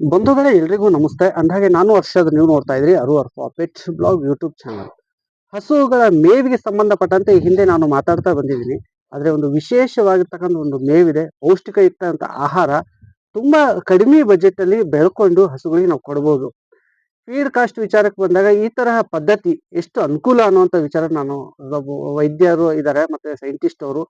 ಬಂಧುಗಳೇ ಎಲ್ರಿಗೂ ನಮಸ್ತೆ. ಅಂದಾಗೆ ನಾನು ವರ್ಷದ ನೀವು ನೋಡ್ತಾ ಇದ್ರಿ ಅರು ಪೆಟ್ಸ್ ಬ್ಲಾಗ್ ಯೂಟ್ಯೂಬ್ ಚಾನಲ್. ಹಸುಗಳ ಮೇವಿಗೆ ಸಂಬಂಧಪಟ್ಟಂತೆ ಈ ಹಿಂದೆ ನಾನು ಮಾತಾಡ್ತಾ ಬಂದಿದ್ದೀನಿ. ಆದರೆ ಒಂದು ವಿಶೇಷವಾಗಿರ್ತಕ್ಕಂಥ ಒಂದು ಮೇವಿದೆ, ಪೌಷ್ಟಿಕಯುಕ್ತ ಅಂತ ಆಹಾರ, ತುಂಬಾ ಕಡಿಮೆ ಬಜೆಟ್ ಅಲ್ಲಿ ಬೆಳ್ಕೊಂಡು ಹಸುಗಳಿಗೆ ನಾವು ಕೊಡ್ಬೋದು. ಫೀಡ್ ಕಾಸ್ಟ್ ವಿಚಾರಕ್ಕೆ ಬಂದಾಗ ಈ ತರಹ ಪದ್ಧತಿ ಎಷ್ಟು ಅನುಕೂಲ ಅನ್ನುವಂಥ ವಿಚಾರ ನಾನು ವೈದ್ಯರು ಇದ್ದಾರೆ ಮತ್ತೆ ಸೈಂಟಿಸ್ಟ್ ಅವರು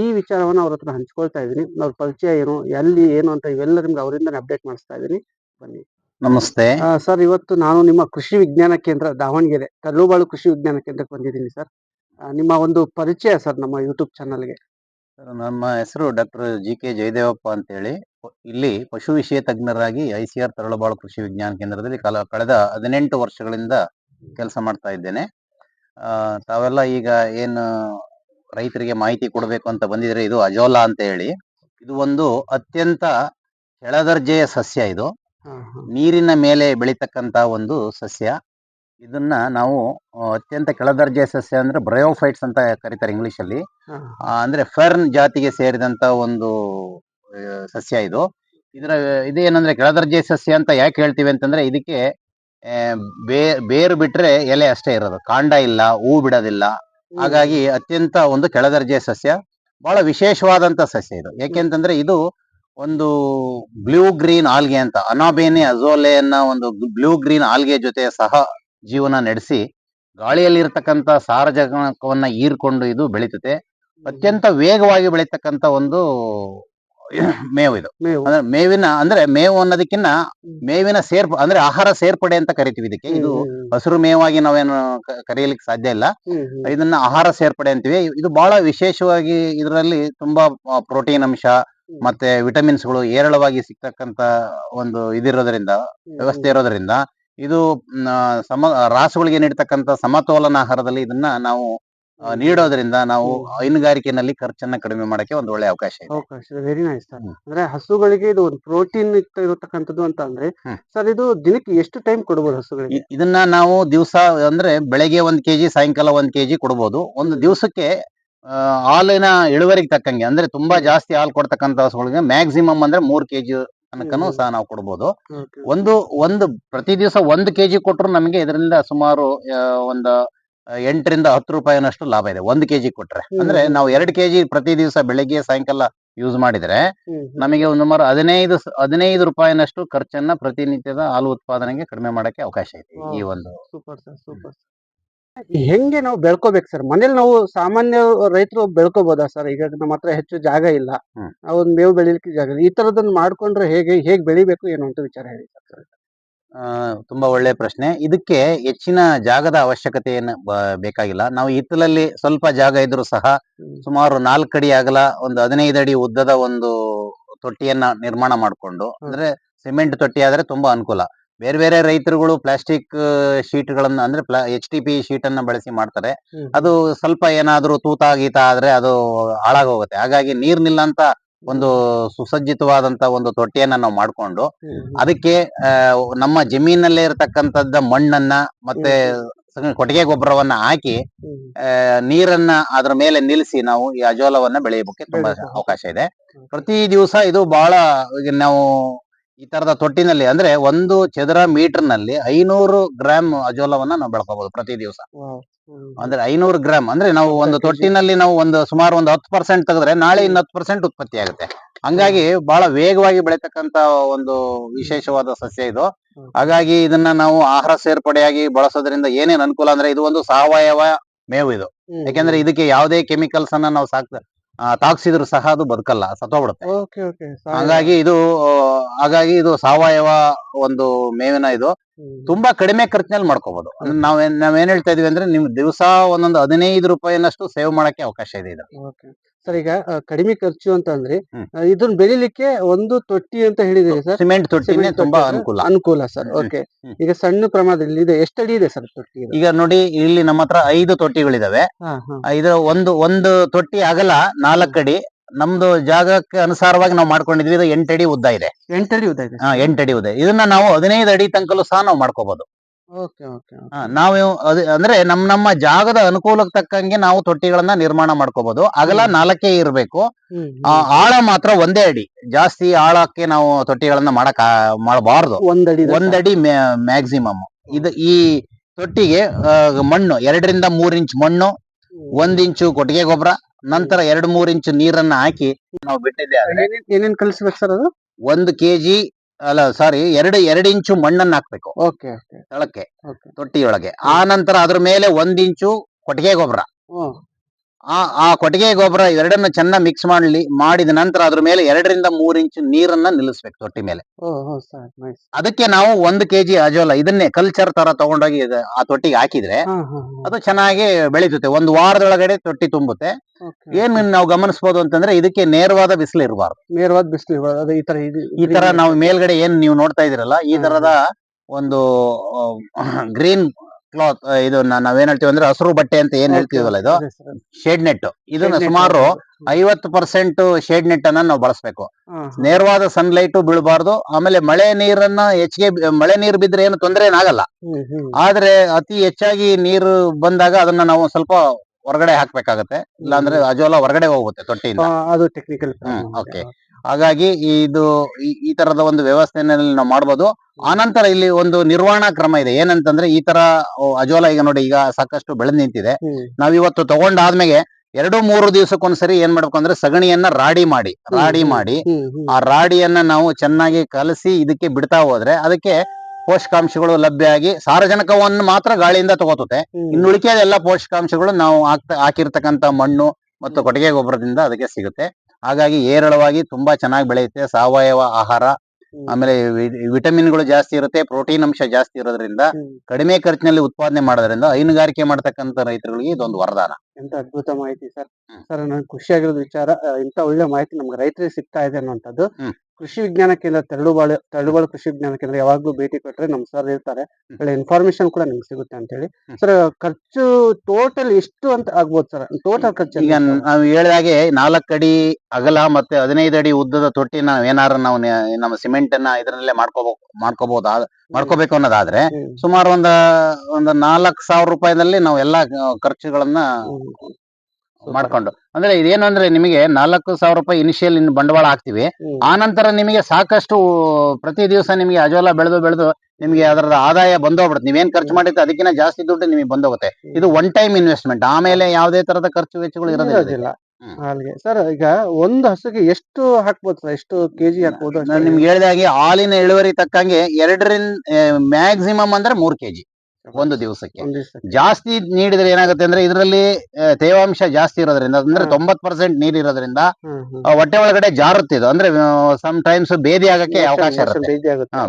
ಈ ವಿಚಾರವನ್ನು ಅವ್ರ ಹತ್ರ ಹಂಚ್ಕೊಳ್ತಾ ಇದ್ದೀನಿ. ಅವ್ರ ಪರಿಚಯ ಏನು ಎಲ್ಲಿ ಏನು ಅಂತ ಇವೆಲ್ಲ ನಿಮ್ಗೆ ಅವರಿಂದನೇ ಅಪ್ಡೇಟ್ ಮಾಡಿಸ್ತಾ ಇದ್ದೀನಿ. ಬನ್ನಿ. ನಮಸ್ತೆ. ಸರ್ ಇವತ್ತು ನಾನು ನಿಮ್ಮ ಕೃಷಿ ವಿಜ್ಞಾನ ಕೇಂದ್ರ ದಾವಣಗೆರೆ ಕಲ್ಲುಬಾಳು ಕೃಷಿ ವಿಜ್ಞಾನ ಕೇಂದ್ರಕ್ಕೆ ಬಂದಿದ್ದೀನಿ ಸರ್. ನಿಮ್ಮ ಒಂದು ಪರಿಚಯ ಸರ್ ನಮ್ಮ ಯೂಟ್ಯೂಬ್ ಚಾನಲ್ಗೆ. ನಮ್ಮ ಹೆಸರು ಡಾಕ್ಟರ್ ಜಿ ಕೆ ಜಯದೇವಪ್ಪ ಅಂತೇಳಿ. ಹೇಳಿ ಇಲ್ಲಿ ಪಶು ವಿಷಯ ತಜ್ಞರಾಗಿ ಐ ಸಿ ಆರ್ ತರಳಬಾಳು ಕೃಷಿ ವಿಜ್ಞಾನ ಕೇಂದ್ರದಲ್ಲಿ ಕಲ ಕಳೆದ ಹದಿನೆಂಟು ವರ್ಷಗಳಿಂದ ಕೆಲಸ ಮಾಡ್ತಾ ಇದ್ದೇನೆ. ಆ, ತಾವೆಲ್ಲ ಈಗ ಏನು ರೈತರಿಗೆ ಮಾಹಿತಿ ಕೊಡಬೇಕು ಅಂತ ಬಂದಿದ್ರೆ ಇದು ಅಜೋಲಾ ಅಂತ ಹೇಳಿ. ಇದು ಒಂದು ಅತ್ಯಂತ ಕೆಳದರ್ಜೆಯ ಸಸ್ಯ ಇದು. ನೀರಿನ ಮೇಲೆ ಬೆಳೀತಕ್ಕಂತ ಒಂದು ಸಸ್ಯ. ಇದನ್ನ ನಾವು ಅತ್ಯಂತ ಕೆಳದರ್ಜೆಯ ಸಸ್ಯ ಅಂದ್ರೆ ಬ್ರಯೋಫೈಟ್ಸ್ ಅಂತ ಕರೀತಾರೆ ಇಂಗ್ಲಿಷ್ ಅಲ್ಲಿ. ಅಂದ್ರೆ ಫರ್ನ್ ಜಾತಿಗೆ ಸೇರಿದಂತ ಒಂದು ಸಸ್ಯ ಇದು. ಇದರ ಇದೇನಂದ್ರೆ ಕೆಳದರ್ಜೆ ಸಸ್ಯ ಅಂತ ಯಾಕೆ ಹೇಳ್ತೀವಿ ಅಂತಂದ್ರೆ ಇದಕ್ಕೆ ಬೇರು ಬಿಟ್ರೆ ಎಲೆ ಅಷ್ಟೇ ಇರೋದು. ಕಾಂಡ ಇಲ್ಲ ಹೂ ಬಿಡೋದಿಲ್ಲ. ಹಾಗಾಗಿ ಅತ್ಯಂತ ಒಂದು ಕೆಳದರ್ಜೆ ಸಸ್ಯ ಬಹಳ ವಿಶೇಷವಾದಂತ ಸಸ್ಯ ಇದು. ಯಾಕೆಂತಂದ್ರೆ ಇದು ಒಂದು ಬ್ಲೂ ಗ್ರೀನ್ ಆಲ್ಗೆ ಅಂತ ಅನಾಬೇನೆ ಅಜೋಲೆ ಅನ್ನ ಒಂದು ಬ್ಲೂ ಗ್ರೀನ್ ಆಲ್ಗೆ ಜೊತೆ ಸಹ ಜೀವನ ನಡೆಸಿ ಗಾಳಿಯಲ್ಲಿ ಇರತಕ್ಕಂತ ಸಾರಜನಕವನ್ನ ಹೀರ್ಕೊಂಡು ಇದು ಬೆಳೀತದೆ. ಅತ್ಯಂತ ವೇಗವಾಗಿ ಬೆಳೀತಕ್ಕಂಥ ಒಂದು ಮೇವು ಇದು ಮೇವು. ಅಂದ್ರೆ ಮೇವಿನ ಅಂದ್ರೆ ಮೇವು ಅನ್ನೋದಕ್ಕಿನ್ನ ಮೇವಿನ ಸೇರ್ಪ ಅಂದ್ರೆ ಆಹಾರ ಸೇರ್ಪಡೆ ಅಂತ ಕರಿತೀವಿ ಇದಕ್ಕೆ. ಇದು ಹಸಿರು ಮೇವಾಗಿ ನಾವೇನು ಕ- ಕರೆಯಲಿಕ್ಕೆ ಸಾಧ್ಯ ಇಲ್ಲ. ಇದನ್ನ ಆಹಾರ ಸೇರ್ಪಡೆ ಅಂತೀವಿ. ಇದು ಬಹಳ ವಿಶೇಷವಾಗಿ ಇದರಲ್ಲಿ ತುಂಬಾ ಪ್ರೋಟೀನ್ ಅಂಶ ಮತ್ತೆ ವಿಟಮಿನ್ಸ್ಗಳು ಹೇರಳವಾಗಿ ಸಿಗ್ತಕ್ಕಂತ ಒಂದು ಇದಿರೋದ್ರಿಂದ ವ್ಯವಸ್ಥೆ ಇರೋದ್ರಿಂದ ಇದು ಮ್, ಸಮ ರಾಸುಗಳಿಗೆ ನೀಡ್ತಕ್ಕಂತ ಸಮತೋಲನ ಆಹಾರದಲ್ಲಿ ಇದನ್ನ ನಾವು ನೀಡೋದ್ರಿಂದ ನಾವು ಹೈನುಗಾರಿಕೆನಲ್ಲಿ ಖರ್ಚನ್ನ ಕಡಿಮೆ ಮಾಡಕ್ಕೆ ಒಂದು ಒಳ್ಳೆ ಅವಕಾಶ ಇದೆ. ಅವಕಾಶ ವೆರಿ ನೈಸ್ ಸರ್ ಅಂದ್ರೆ ಹಸುಗಳಿಗೆ ಇದು ಒಂದು ಪ್ರೋಟೀನ್ ಇರತಕ್ಕಂಥದ್ದು ಅಂತ ಅಂದ್ರೆ. ಸರ್ ಇದು ದಿನಕ್ಕೆ ಎಷ್ಟು ಟೈಮ್ ಕೊಡ್ಬೋದು ಹಸುಗಳಿಗೆ? ಇದನ್ನ ನಾವು ದಿವಸ ಅಂದ್ರೆ ಬೆಳಗ್ಗೆ ಒಂದ್ ಕೆಜಿ ಸಾಯಂಕಾಲ ಒಂದ್ ಕೆಜಿ ಕೊಡಬಹುದು ಒಂದು ದಿವಸಕ್ಕೆ ಆ, ಹಾಲಿನ ಇಳುವರಿಗೆ ತಕ್ಕಂಗೆ ಅಂದ್ರೆ ತುಂಬಾ ಜಾಸ್ತಿ ಹಾಲು ಕೊಡ್ತಕ್ಕಂತ ಹಸುಗಳಿಗೆ ಮ್ಯಾಕ್ಸಿಮಮ್ ಅಂದ್ರೆ ಮೂರ್ ಕೆಜಿ ತನಕನು ಸಹ ನಾವು ಕೊಡ್ಬೋದು. ಒಂದು ಒಂದು ಪ್ರತಿ ದಿವಸ ಒಂದು ಕೆಜಿ ಕೊಟ್ಟರು ನಮಗೆ ಇದರಿಂದ ಸುಮಾರು ಒಂದು ಎಂಟರಿಂದ ಹತ್ತು ರೂಪಾಯಿನಷ್ಟು ಲಾಭ ಇದೆ. ಒಂದು ಕೆಜಿ ಕೊಟ್ರೆ. ಅಂದ್ರೆ. ನಾವು ಎರಡು ಕೆಜಿ ಪ್ರತಿ ದಿವಸ ಬೆಳಿಗ್ಗೆ ಸಾಯಂಕಾಲ ಯೂಸ್ ಮಾಡಿದ್ರೆ. ನಮಗೆ ಒಂದು ಸುಮಾರು ಹದಿನೈದು ಹದಿನೈದು ರೂಪಾಯಿನಷ್ಟು ಖರ್ಚನ್ನ ಪ್ರತಿನಿತ್ಯದ ಹಾಲು ಉತ್ಪಾದನೆಗೆ ಕಡಿಮೆ ಮಾಡಕ್ಕೆ ಅವಕಾಶ ಇದೆ ಈ ಒಂದು ಸೂಪರ್ ಸರ್ ಸೂಪರ್ ಹೆಂಗೆ ನಾವು ಬೆಳ್ಕೋಬೇಕು ಸರ್? ಮನೇಲಿ ನಾವು ಸಾಮಾನ್ಯ ರೈತರು ಬೆಳ್ಕೋಬೋದಾ ಸರ್? ಈಗ ನಮ್ಮ ಹತ್ರ ಹೆಚ್ಚು ಜಾಗ ಇಲ್ಲ. ಒಂದು ಮೇವು ಬೆಳಿಲಿಕ್ಕೆ ಜಾಗ ಇಲ್ಲ. ಈ ತರದನ್ನ ಮಾಡ್ಕೊಂಡ್ರೆ ಹೇಗೆ ಹೇಗ್ ಬೆಳಿಬೇಕು ಏನು ಅಂತ ವಿಚಾರ ಹೇಳಿ ಸರ್. ತುಂಬಾ ಒಳ್ಳೆ ಪ್ರಶ್ನೆ. ಇದಕ್ಕೆ ಹೆಚ್ಚಿನ ಜಾಗದ ಅವಶ್ಯಕತೆ ಏನು ಬ- ಬೇಕಾಗಿಲ್ಲ. ನಾವು ಹಿತ್ತಲಲ್ಲಿ ಸ್ವಲ್ಪ ಜಾಗ ಇದ್ರೂ ಸಹ ಸುಮಾರು ನಾಲ್ಕು ಅಡಿ ಅಗಲ ಒಂದು ಹದಿನೈದು ಅಡಿ ಉದ್ದದ ಒಂದು ತೊಟ್ಟಿಯನ್ನ ನಿರ್ಮಾಣ ಮಾಡಿಕೊಂಡು ಅಂದ್ರೆ ಸಿಮೆಂಟ್ ತೊಟ್ಟಿ ಆದ್ರೆ ತುಂಬಾ ಅನುಕೂಲ. ಬೇರೆ ಬೇರೆ ರೈತರುಗಳು ಪ್ಲಾಸ್ಟಿಕ್ ಶೀಟ್ ಗಳನ್ನ ಅಂದ್ರೆ ಎಚ್ ಟಿ ಪಿ ಶೀಟ್ ಅನ್ನ ಬಳಸಿ ಮಾಡ್ತಾರೆ. ಅದು ಸ್ವಲ್ಪ ಏನಾದ್ರೂ ತೂತ ಗೀತ ಆದ್ರೆ ಅದು ಹಾಳಾಗೋಗುತ್ತೆ. ಹಾಗಾಗಿ ನೀರ್ ನಿಲ್ಲಂತ ಒಂದು ಸುಸಜ್ಜಿತವಾದಂತ ಒಂದು ತೊಟ್ಟಿಯನ್ನ ನಾವು ಮಾಡ್ಕೊಂಡು. ಅದಕ್ಕೆ ನಮ್ಮ ಜಮೀನಲ್ಲೇ ಇರತಕ್ಕಂತದ್ದ ಮಣ್ಣನ್ನ ಮತ್ತೆ ಕೊಟ್ಟಿಗೆ ಗೊಬ್ಬರವನ್ನ ಹಾಕಿ ಆ, ನೀರನ್ನ ಅದ್ರ ಮೇಲೆ ನಿಲ್ಲಿಸಿ ನಾವು ಈ ಅಜೋಲವನ್ನ ಬೆಳೆಯಬೇಕು ತುಂಬಾ ಅವಕಾಶ ಇದೆ. ಪ್ರತಿ ದಿವಸ ಇದು ಬಹಳ ಈಗ ನಾವು ಈ ತರದ ತೊಟ್ಟಿನಲ್ಲಿ ಅಂದ್ರೆ ಒಂದು ಚದರ ಮೀಟರ್ನಲ್ಲಿ ಐನೂರು ಗ್ರಾಮ್ ಅಜೋಲವನ್ನ ನಾವು ಬೆಳ್ಕೋಬಹುದು ಪ್ರತಿ ದಿವಸ. ಅಂದ್ರೆ ಐನೂರು ಗ್ರಾಮ್ ಅಂದ್ರೆ ನಾವು ಒಂದು. ತೊಟ್ಟಿನಲ್ಲಿ ನಾವು ಒಂದು ಸುಮಾರು ಒಂದು ಹತ್ತು ಪರ್ಸೆಂಟ್ ತೆಗೆದ್ರೆ ನಾಳೆ ಇನ್ನ ಹತ್ತು ಪರ್ಸೆಂಟ್ ಉತ್ಪತ್ತಿ ಆಗುತ್ತೆ. ಹಂಗಾಗಿ ಬಹಳ ವೇಗವಾಗಿ ಬೆಳೀತಕ್ಕಂತ ಒಂದು ವಿಶೇಷವಾದ ಸಸ್ಯ ಇದು. ಹಾಗಾಗಿ ಇದನ್ನ ನಾವು ಆಹಾರ ಸೇರ್ಪಡೆಯಾಗಿ ಬಳಸೋದ್ರಿಂದ ಏನೇನ್ ಅನುಕೂಲ ಅಂದ್ರೆ ಇದು ಒಂದು ಸಾವಯವ ಮೇವು ಇದು. ಯಾಕೆಂದ್ರೆ ಇದಕ್ಕೆ ಯಾವುದೇ ಕೆಮಿಕಲ್ಸ್ ಅನ್ನ ನಾವು ಸಾಕ್ ಆ, ತಾಕ್ಸಿದ್ರು ಸಹ ಅದು ಬದುಕಲ್ಲ ಸತ್ತೋಗ್ಬಿಡುತ್ತೆ. Okay okay. ಹಾಗಾಗಿ ಇದು ಹಾಗಾಗಿ ಇದು ಸಾವಯವ ಒಂದು ಮೇವಿನ ಇದು ತುಂಬಾ ಕಡಿಮೆ ಖರ್ಚಿನಲ್ಲಿ ಮಾಡ್ಕೋಬಹುದು ನಾವ್ ನಾವೇನ್ ಹೇಳ್ತಾ ಇದೀವಿ ಅಂದ್ರೆ ನಿಮ್ ದಿವಸ ಒಂದೊಂದು ಹದಿನೈದು ರೂಪಾಯಿನಷ್ಟು ಸೇವ್ ಮಾಡಕ್ಕೆ ಅವಕಾಶ ಇದೆ ಇದು. ಸರ್ ಈಗ ಕಡಿಮೆ ಖರ್ಚು ಅಂತ ಅಂದ್ರೆ ಹ್ಮ್. ಇದನ್ನ ಬೆಳಿಲಿಕ್ಕೆ ಒಂದು ತೊಟ್ಟಿ ಅಂತ ಹೇಳಿದಿರಿ ಸರ್ ಸಿಮೆಂಟ್ ತೊಟ್ಟಿನೇ ಸಿಮೆಂಟ್ ತುಂಬಾ ತೊಟ್ಟಿ ಅನುಕೂಲ. ಅನುಕೂಲ ಸರ್ ಹ್ಮ್, ಓಕೆ. ಹ್ಮ್. ಈಗ ಸಣ್ಣ ಪ್ರಮಾಣದಲ್ಲಿ ಇದೆ. ಎಷ್ಟು ಅಡಿ ಇದೆ ಸರ್ ತೊಟ್ಟಿ ಇದು? ಈಗ ನೋಡಿ ಇಲ್ಲಿ ನಮ್ಮ ಹತ್ರ ಐದು ತೊಟ್ಟಿಗಳಿದಾವೆ. ಹಾ ಹಾ. ಆ, ಇದರ ಒಂದು ಒಂದು ತೊಟ್ಟಿ ಅಗಲ ನಾಲ್ಕಡಿ ನಮ್ದು ಜಾಗಕ್ಕೆ ಅನುಸಾರವಾಗಿ ನಾವು ಮಾಡ್ಕೊಂಡಿದ್ವಿ ಇದು ಎಂಟಡಿ ಉದ್ದ ಇದೆ. ಎಂಟಡಿ ಉದ್ದ ಇದೆ ಆ, ಎಂಟಡಿ ಉದ್ದ ಇದನ್ನ ನಾವು ಹದಿನೈದು ಅಡಿ ತನಕಲೂ ಸಹ ನಾವು ಮಾಡ್ಕೋಬಹುದು ಓಕೆ ಓಕೆ ಹಾ, ನಾವು ಅದು ಅಂದ್ರೆ ನಮ್ ನಮ್ಮ ಜಾಗದ ಅನುಕೂಲಕ್ಕೆ ತಕ್ಕಂಗೆ ನಾವು ತೊಟ್ಟಿಗಳನ್ನ ನಿರ್ಮಾಣ ಮಾಡ್ಕೋಬಹುದು ಅಗಲ ಹ್ಮ್. ನಾಲ್ಕೇ ಇರಬೇಕು. ಆ, ಆಳ ಮಾತ್ರ ಒಂದೇ ಅಡಿ. ಜಾಸ್ತಿ ಆಳಕ್ಕೆ ನಾವು ತೊಟ್ಟಿಗಳನ್ನ ಮಾಡಕ್ ಮಾಡಬಾರ್ದು. ಒಂದಡಿ ಒಂದಡಿ ಮ್ಯಾಕ್ಸಿಮಮ್ ಇದು ಈ ತೊಟ್ಟಿಗೆ ಆ, ಮಣ್ಣು ಎರಡರಿಂದ ಮೂರ್ ಇಂಚ್ ಮಣ್ಣು ಒಂದ್ ಇಂಚು ಕೊಟ್ಟಿಗೆ ಗೊಬ್ಬರ ನಂತರ ಎರಡ್ ಮೂರ್ ಇಂಚು ನೀರನ್ನ ಹಾಕಿ ನಾವು ಬಿಟ್ಟಿದ್ದೆ ಆದ್ರೆ ಏನೇನ್ ಏನೇನ್ ಕಲಿಸ್ಬೇಕು ಸರ್ ಅದು? ಒಂದು ಕೆಜಿ ಅಲ್ಲ ಸಾರಿ ಎರಡು ಎರಡು ಇಂಚು ಮಣ್ಣನ್ನು ಹಾಕ್ಬೇಕು. Okay okay. ತಳಕ್ಕೆ ಓಕೆ. ತೊಟ್ಟಿಯೊಳಗೆ. ಆ ನಂತರ ಅದ್ರ ಮೇಲೆ ಒಂದ್ ಇಂಚು ಕೊಟ್ಟಿಗೆ ಗೊಬ್ಬರ. ಹ್ಮ್. ಆ ಆ ಕೊಟ್ಟಿಗೆ ಗೊಬ್ಬರ ಎರಡನ್ನ ಚೆನ್ನಾಗಿ ಮಿಕ್ಸ್ ಮಾಡ್ಲಿ ಮಾಡಿದ ನಂತರ ಅದ್ರ ಮೇಲೆ ಎರಡರಿಂದ ಮೂರ್ ಇಂಚು ನೀರನ್ನ ನಿಲ್ಲಿಸ್ಬೇಕು ತೊಟ್ಟಿ ಮೇಲೆ. ಅದಕ್ಕೆ ನಾವು ಒಂದು ಕೆಜಿ ಅಜೋಲ ಇದನ್ನೇ ಕಲ್ಚರ್ ತರ ತಗೊಂಡೋಗಿ ಇದು ಆ ತೊಟ್ಟಿಗೆ ಹಾಕಿದ್ರೆ ಅದು ಚೆನ್ನಾಗಿ ಬೆಳೀತುತ್ತೆ ಒಂದು ವಾರದೊಳಗಡೆ ತೊಟ್ಟಿ ತುಂಬುತ್ತೆ. ಏನ್ ನಾವು ಗಮನಿಸಬಹುದು ಅಂತಂದ್ರೆ ಇದಕ್ಕೆ ನೇರವಾದ ಬಿಸಿಲು ಇರಬಾರ್ದು. ನೇರವಾದ ಬಿಸಿಲು ಅದು ಈ ತರ ಇದು ಈ ತರ ನಾವು ಮೇಲ್ಗಡೆ ಏನ್ ನೀವು ನೋಡ್ತಾ ಇದೀರಲ್ಲ ಈ. ತರದ ಒಂದು ಗ್ರೀನ್ ಕ್ಲಾತ್ ಇದು ನಾವೇನ್ ಹೇಳ್ತೀವಿ ಅಂದ್ರೆ ಹಸಿರು ಬಟ್ಟೆ ಅಂತ ಏನ್ ಹೇಳ್ತೀವಲ್ಲ ಇದು? ಶೇಡ್ ನೆಟ್ ಇದನ್ನ ಸುಮಾರು. ಐವತ್ತು ಪರ್ಸೆಂಟ್ ಶೇಡ್ ನೆಟ್ ಅನ್ನ ನಾವು ಬಳಸಬೇಕು. ನೇರವಾದ ಸನ್ಲೈಟ್ ಬೀಳಬಾರ್ದು. ಆಮೇಲೆ ಮಳೆ ನೀರನ್ನ ಹೆಚ್ಚಿಗೆ ಮಳೆ ನೀರು ಬಿದ್ರೆ ಏನು ತೊಂದರೆ ಏನಾಗಲ್ಲ ಆದ್ರೆ ಅತಿ ಹೆಚ್ಚಾಗಿ ನೀರು ಬಂದಾಗ ಅದನ್ನ ನಾವು ಸ್ವಲ್ಪ ಹೊರಗಡೆ ಹಾಕ್ಬೇಕಾಗತ್ತೆ. ಇಲ್ಲಾಂದ್ರೆ ಅಜೋಲ ಹೊರಗಡೆ ಹೋಗುತ್ತೆ ತೊಟ್ಟಿಯಿಂದ. ಅದು ಟೆಕ್ನಿಕಲ್ ಓಕೆ. ಹಾಗಾಗಿ ಇದು ಈ- ತರದ ಒಂದು ವ್ಯವಸ್ಥೆನಲ್ಲಿ ನಾವು ಮಾಡ್ಬೋದು. ಆನಂತರ ಇಲ್ಲಿ ಒಂದು ನಿರ್ವಹಣಾ ಕ್ರಮ ಇದೆ. ಏನಂತಂದ್ರೆ ಈ ತರ ಅಜೋಲಾ ಈಗ ನೋಡಿ ಈಗ ಸಾಕಷ್ಟು ಬೆಳೆದ್ ನಿಂತಿದೆ. ನಾವ್ ಇವತ್ತು ತಗೊಂಡಾದ್ಮೇಲೆ ಎರಡು ಮೂರು ದಿವಸಕ್ಕೊಂದ್ಸರಿ ಏನ್ ಮಾಡ್ಬೇಕು ಅಂದ್ರೆ ಸಗಣಿಯನ್ನ ರಾಡಿ ಮಾಡಿ ರಾಡಿ ಮಾಡಿ ಆ ರಾಡಿಯನ್ನ ನಾವು ಚೆನ್ನಾಗಿ ಕಲಸಿ ಇದಕ್ಕೆ ಬಿಡ್ತಾ ಹೋದ್ರೆ ಅದಕ್ಕೆ ಪೋಷಕಾಂಶಗಳು ಲಭ್ಯ ಆಗಿ ಸಾರಜನಕವನ್ನು ಮಾತ್ರ ಗಾಳಿಯಿಂದ ತಗೋತದೆ ಇನ್ನು ಎಲ್ಲಾ ಎಲ್ಲ ಪೋಷಕಾಂಶಗಳು ನಾವು ಹಾಕ್ತಾ ಹಾಕಿರ್ತಕ್ಕಂತ ಮಣ್ಣು ಮತ್ತು ಕೊಟ್ಟಿಗೆ ಗೊಬ್ಬರದಿಂದ ಅದಕ್ಕೆ ಸಿಗುತ್ತೆ. ಹಾಗಾಗಿ ಏರಳವಾಗಿ ತುಂಬಾ ಚೆನ್ನಾಗಿ ಬೆಳೆಯುತ್ತೆ. ಸಾವಯವ ಆಹಾರ ಆಮೇಲೆ ವಿಟಮಿನ್ಗಳು ಜಾಸ್ತಿ ಇರುತ್ತೆ ಪ್ರೋಟೀನ್ ಅಂಶ ಜಾಸ್ತಿ ಇರೋದ್ರಿಂದ ಕಡಿಮೆ ಖರ್ಚಿನಲ್ಲಿ ಉತ್ಪಾದನೆ ಮಾಡೋದ್ರಿಂದ ಹೈನುಗಾರಿಕೆ ಮಾಡತಕ್ಕಂತ ರೈತರುಗಳಿಗೆ ಇದೊಂದು ವರದಾನ. ಎಂತ ಅದ್ಭುತ ಮಾಹಿತಿ ಸರ್. ಸರ್ ನನಗೆ ಖುಷಿಯಾಗಿರೋದು ವಿಚಾರ ಇಂತ ಇಂಥ ಒಳ್ಳೆ ಮಾಹಿತಿ ನಮ್ಗೆ ರೈತರಿಗೆ ಸಿಗ್ತಾ ಇದೆ ಅನ್ನುವಂಥದ್ದು. ಕೃಷಿ ವಿಜ್ಞಾನ ಕೇಂದ್ರ ತೆರಳುಬಾಳು ತೆರಳುಬಾಳು ಕೃಷಿ ವಿಜ್ಞಾನ ಕೇಂದ್ರ ಯಾವಾಗ್ಲೂ ಭೇಟಿ ಕೊಟ್ರೆ ನಮ್ ಸರ್ ಇರ್ತಾರೆ. ಒಳ್ಳೆ ಇನ್ಫಾರ್ಮೇಶನ್ ಕೂಡ ನಿಮ್ಗೆ ಸಿಗುತ್ತೆ ಅಂತ ಹೇಳಿ. ಸರ್ ಖರ್ಚು ಟೋಟಲ್ ಎಷ್ಟು ಅಂತ ಆಗ್ಬೋದು ಸರ್ ಟೋಟಲ್ ಖರ್ಚು ಈಗ? ನಾವು ಹೇಳಿದಾಗೆ ನಾಲ್ಕು ಅಡಿ ಅಗಲ ಮತ್ತೆ ಹದಿನೈದು ಅಡಿ ಉದ್ದದ ತೊಟ್ಟಿ ನಾವು ಏನಾರ ನಾವು ನಮ್ಮ ಸಿಮೆಂಟ್ ಅನ್ನ ಇದರಲ್ಲೇ ಮಾಡ್ಕೋಬೇಕು ಮಾಡ್ಕೋಬಹುದು ಮಾಡ್ಕೋಬೇಕು ಅನ್ನೋದಾದ್ರೆ. ಸುಮಾರು ಒಂದ ಒಂದ್ ನಾಲ್ಕ್ ಸಾವಿರ ರೂಪಾಯಿನಲ್ಲಿ ನಾವು ಎಲ್ಲಾ ಖರ್ಚುಗಳನ್ನ. ಮಾಡ್ಕೊಂಡು. ಅಂದ್ರೆ ಇದೇನು ಅಂದ್ರೆ ನಿಮಗೆ ನಾಲ್ಕು ಸಾವಿರ ರೂಪಾಯಿ ಇನಿಷಿಯಲ್ ಇನ್ ಬಂಡವಾಳ ಹಾಕ್ತಿವಿ. ಆ ನಂತರ ನಿಮಗೆ ಸಾಕಷ್ಟು ಪ್ರತಿ ದಿವಸ ನಿಮಗೆ ಅಜೋಲ ಬೆಳೆದು ಬೆಳೆದು ನಿಮಗೆ ಅದರ ಆದಾಯ ಬಂದೋಗ್ಬಿಡುತ್ತೆ. ನೀವೇನ್ ಖರ್ಚು ಮಾಡಿದ್ರೆ ಅದಕ್ಕಿಂತ ಜಾಸ್ತಿ ದುಡ್ಡು ನಿಮಗೆ ಬಂದೋಗುತ್ತೆ. ಇದು ಒನ್ ಟೈಮ್ ಇನ್ವೆಸ್ಟ್ಮೆಂಟ್ ಆಮೇಲೆ ಯಾವುದೇ ತರದ ಖರ್ಚು ವೆಚ್ಚಗಳು ಇರೋದಿಲ್ಲ ಹಾಗೆ. ಸರ್ ಈಗ ಒಂದು ಹಸುಗೆ ಎಷ್ಟು ಹಾಕ್ಬೋದು ಸರ್? ಎಷ್ಟು ಕೆಜಿ ಹಾಕ್ಬೋದು? ನಾನು ನಿಮ್ಗೆ ಹೇಳಿದಾಗೆ ಹಾಲಿನ ಇಳುವರಿ ತಕ್ಕಂಗೆ ಎರಡರಿಂದ ಮ್ಯಾಕ್ಸಿಮಮ್ ಅಂದ್ರೆ ಮೂರ್ ಕೆಜಿ. ಒಂದು ದಿವಸಕ್ಕೆ. ಜಾಸ್ತಿ ನೀಡಿದ್ರೆ ಏನಾಗುತ್ತೆ ಅಂದ್ರೆ ಇದರಲ್ಲಿ ತೇವಾಂಶ ಜಾಸ್ತಿ ಇರೋದ್ರಿಂದ ಅಂದ್ರೆ. ತೊಂಬತ್ ಪರ್ಸೆಂಟ್ ನೀರಿರೋದ್ರಿಂದ ಹ್ಮ್, ಹ್ಮ್. ಹೊಟ್ಟೆ ಒಳಗಡೆ ಜಾರುತ್ತೆ ಇದು. ಅಂದ್ರೆ ಸಮ್ ಟೈಮ್ಸ್ ಬೇದಿ ಆಗಕ್ಕೆ ಅವಕಾಶ ಇರುತ್ತೆ.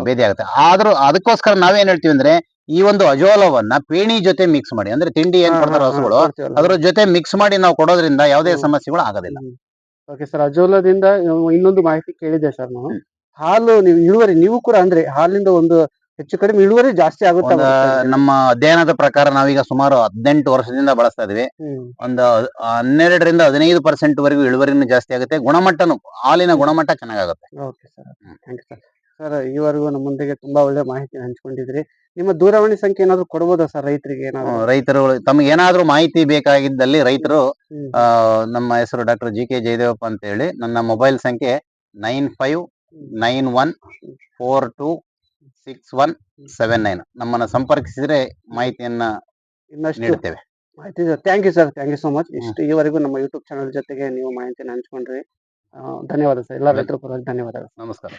ಬೇದಿ ಆಗುತ್ತೆ. ಆದ್ರೂ ಅದಕ್ಕೋಸ್ಕರ ನಾವೇನ್ ಹೇಳ್ತೀವಿ ಅಂದ್ರೆ ಈ ಒಂದು ಅಜೋಲವನ್ನ ಪೇಣಿ ಜೊತೆ ಮಿಕ್ಸ್ ಮಾಡಿ ಅಂದ್ರೆ ತಿಂಡಿ ಏನ್ ಮಾಡ್ತಾರೆ ಕೊಡ್ತಾರ ಹಸುಗಳು ಅದ್ರ ಜೊತೆ ಮಿಕ್ಸ್ ಮಾಡಿ ನಾವು ಕೊಡೋದ್ರಿಂದ ಯಾವುದೇ ಸಮಸ್ಯೆಗಳು ಆಗೋದಿಲ್ಲ. ಓಕೆ ಸರ್ ಅಜೋಲದಿಂದ ಇನ್ನೊಂದು ಮಾಹಿತಿ ಕೇಳಿದೆ ಸರ್ ನಾನು. ಹಾಲು ನೀವು ಇಳುವರಿ ನೀವು ಕೂಡ ಅಂದ್ರೆ ಹಾಲಿಂದ ಒಂದು ಹೆಚ್ಚು ಕಡಿಮೆ ಇಳುವರಿ ಜಾಸ್ತಿ ಆಗುತ್ತೆ ಒಂದು? ನಮ್ಮ ಅಧ್ಯಯನದ ಪ್ರಕಾರ ನಾವೀಗ ಸುಮಾರು ಹದಿನೆಂಟು ವರ್ಷದಿಂದ ಬಳಸ್ತಾ ಇದೀವಿ. ಒಂದು ಹನ್ನೆರಡರಿಂದ ಹದಿನೈದು ಪರ್ಸೆಂಟ್ ವರೆಗೂ ಇಳುವರಿನೂ ಜಾಸ್ತಿ ಆಗುತ್ತೆ. ಗುಣಮಟ್ಟನು ಹಾಲಿನ ಗುಣಮಟ್ಟ ಚೆನ್ನಾಗುತ್ತೆ ಓಕೆ ಸರ್. ಈವರೆಗೂ ಥ್ಯಾಂಕ್ ಯು ಸರ್. ಸರ್ ಈವರೆಗೂ ನಮ್ಮೊಂದಿಗೆ ತುಂಬಾ ಒಳ್ಳೆ ಮಾಹಿತಿ ಹಂಚ್ಕೊಂಡಿದ್ರಿ. ನಿಮ್ಮ ದೂರವಾಣಿ ಸಂಖ್ಯೆ ಏನಾದ್ರು ಕೊಡಬಹುದಾ ಸರ್ ರೈತರಿಗೆ ರೈತರು ತಮಗೆ ಏನಾದ್ರೂ ಮಾಹಿತಿ ಬೇಕಾಗಿದ್ದಲ್ಲಿ ರೈತರು ನಮ್ಮ ಹೆಸರು ಡಾಕ್ಟರ್ ಜಿ ಕೆ ಜಯದೇವಪ್ಪ ಅಂತ ಹೇಳಿ ನನ್ನ ಮೊಬೈಲ್ ಸಂಖ್ಯೆ nine five nine one four two six one seven nine ನಮ್ಮನ್ನ ಸಂಪರ್ಕಿಸಿದ್ರೆ ಮಾಹಿತಿಯನ್ನ ಇನ್ನಷ್ಟು ನೀಡುತ್ತೇವೆ. ಮಾಹಿತಿ thank you sir thank you so much ಇಷ್ಟು ಈವರೆಗೂ ನಮ್ಮ ಯೂಟ್ಯೂಬ್ ಚಾನಲ್ ಜೊತೆಗೆ ನೀವು ಮಾಹಿತಿನ ಹಂಚ್ಕೊಂಡ್ರಿ. ಆ, ಧನ್ಯವಾದ ಸರ್ ಎಲ್ಲ ರೈತರು ಪರವಾಗಿ ಧನ್ಯವಾದಗಳು ನಮಸ್ಕಾರ.